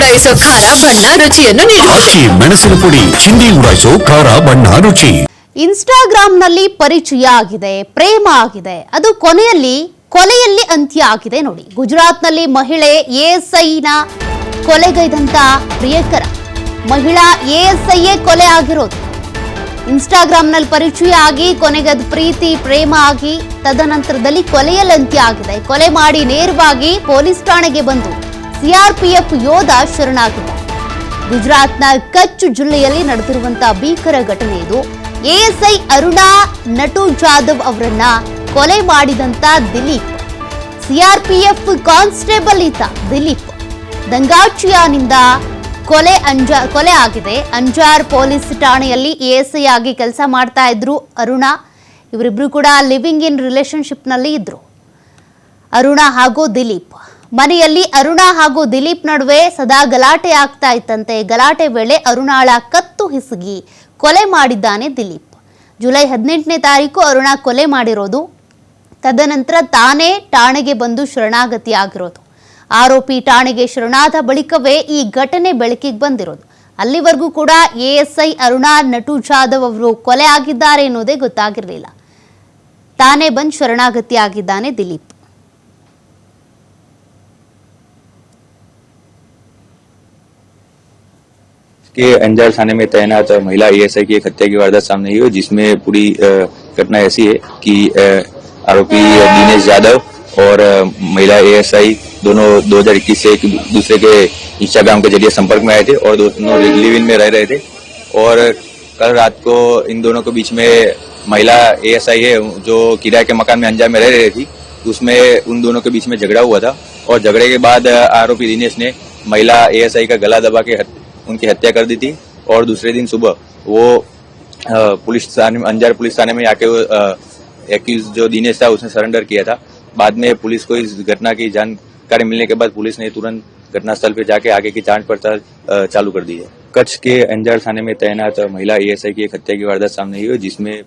ಉಡಾಯಿಸೋ ಖಾರ ಬಣ್ಣ ರುಚಿಯನ್ನು ನೀಡುತ್ತದೆ ಮೆಣಸಿನ ಪುಡಿ ಚಿಂದಿ ಉಡಾಯಿಸೋ ಖಾರ ಬಣ್ಣ ರುಚಿ. ಇನ್ಸ್ಟಾಗ್ರಾಮ್ನಲ್ಲಿ ಪರಿಚಯ ಆಗಿದೆ ಪ್ರೇಮ ಆಗಿದೆ. ಅದು ಕೊನೆಯಲ್ಲಿ ಕೊಲೆಯಲ್ಲಿ ಅಂತ್ಯ ಆಗಿದೆ ನೋಡಿ. ಗುಜರಾತ್ನಲ್ಲಿ ಮಹಿಳೆ ಎಎಸ್ಐನ ಕೊಲೆಗೈದಂತ ಪ್ರಿಯಕರ. ಮಹಿಳಾ ಎಎಸ್ಐಯೇ ಕೊಲೆ ಆಗಿರೋದು. ಇನ್ಸ್ಟಾಗ್ರಾಮ್ನಲ್ಲಿ ಪರಿಚಯ ಆಗಿ ಕೊನೆಗದು ಪ್ರೀತಿ ಪ್ರೇಮ ಆಗಿ ತದನಂತರದಲ್ಲಿ ಕೊಲೆಯಲ್ಲಿ ಅಂತ್ಯ ಆಗಿದೆ. ಕೊಲೆ ಮಾಡಿ ನೇರವಾಗಿ ಪೊಲೀಸ್ ಠಾಣೆಗೆ ಬಂದು. ಸಿಆರ್ಪಿಎಫ್ ಯೋಧ ಶರಣಾಗಿದ್ದ ಗುಜರಾತ್ನ ಕಚ್ ಜಿಲ್ಲೆಯಲ್ಲಿ ನಡೆದಿರುವಂತಹ ಭೀಕರ ಘಟನೆ ಇದು. ಎಎಸ್ಐ ಅರುಣಾ ನಟು ಜಾಧವ್ ಅವರನ್ನ ಕೊಲೆ ಮಾಡಿದಂತ ದಿಲೀಪ್. ಸಿಆರ್ಪಿಎಫ್ ಕಾನ್ಸ್ಟೇಬಲ್ ಈತ ದಿಲೀಪ್. ದಂಗಾಚಿಯಾನಿಂದ ಕೊಲೆ ಅಂಜಾ, ಕೊಲೆ ಆಗಿದೆ. ಅಂಜಾರ್ ಪೊಲೀಸ್ ಠಾಣೆಯಲ್ಲಿ ಎಎಸ್ಐ ಆಗಿ ಕೆಲಸ ಮಾಡ್ತಾ ಇದ್ರು ಅರುಣಾ. ಇವರಿಬ್ರು ಕೂಡ ಲಿವಿಂಗ್ ಇನ್ ರಿಲೇಶನ್ಶಿಪ್ನಲ್ಲಿ ಇದ್ರು. ಅರುಣಾ ಹಾಗೂ ದಿಲೀಪ್. ಮನೆಯಲ್ಲಿ ಅರುಣ ಹಾಗೂ ದಿಲೀಪ್ ನಡುವೆ ಸದಾ ಗಲಾಟೆ ಆಗ್ತಾ ಇತ್ತಂತೆ. ಗಲಾಟೆ ವೇಳೆ ಅರುಣಾಳ ಕತ್ತು ಹಿಸುಗಿ ಕೊಲೆ ಮಾಡಿದ್ದಾನೆ ದಿಲೀಪ್. ಜುಲೈ ಹದಿನೆಂಟನೇ ತಾರೀಕು ಅರುಣ ಕೊಲೆ ಮಾಡಿರೋದು. ತದನಂತರ ತಾನೇ ಠಾಣೆಗೆ ಬಂದು ಶರಣಾಗತಿ ಆಗಿರೋದು. ಆರೋಪಿ ಠಾಣೆಗೆ ಶರಣಾದ ಬಳಿಕವೇ ಈ ಘಟನೆ ಬೆಳಕಿಗೆ ಬಂದಿರೋದು. ಅಲ್ಲಿವರೆಗೂ ಕೂಡ ಎಎಸ್ಐ ಅರುಣಾ, ನಟು ಜಾಧವ್ ಅವರು ಕೊಲೆ ಆಗಿದ್ದಾರೆ ಎನ್ನುವುದೇ ಗೊತ್ತಾಗಿರಲಿಲ್ಲ. ತಾನೇ ಬಂದು ಶರಣಾಗತಿ ಆಗಿದ್ದಾನೆ ದಿಲೀಪ್. के अंजार थाने में तैनात महिला एएसआई की एक हत्या की वारदात सामने आई है, जिसमें पूरी घटना ऐसी है कि आरोपी दिनेश यादव और महिला एएसआई दोनों 2021 से एक दूसरे के इंस्टाग्राम के ज़रिए संपर्क में आए थे और दोनों लिव इन में रह रहे थे। और कल रात को इन दोनों के बीच में महिला एएसआई है, जो किराए के मकान में अंजार में रह रही थी, उसमें उन दोनों के बीच में झगड़ा हुआ था। और झगड़े के बाद आरोपी दिनेश ने महिला एएसआई का गला दबा के उनकी हत्या कर दी थी और दूसरे दिन सुबह वो पुलिस थाने अंजार पुलिस थाने में आके एक्यूज जो दिनेश था उसने सरेंडर किया था। बाद में पुलिस को इस घटना की जानकारी मिलने के बाद पुलिस ने तुरंत घटनास्थल पर जाके आगे की जाँच पड़ताल चालू कर दी है। कच्छ के अंजार थाने में तैनात महिला एएसआई की एक हत्या की वारदात सामने आई है, जिसमें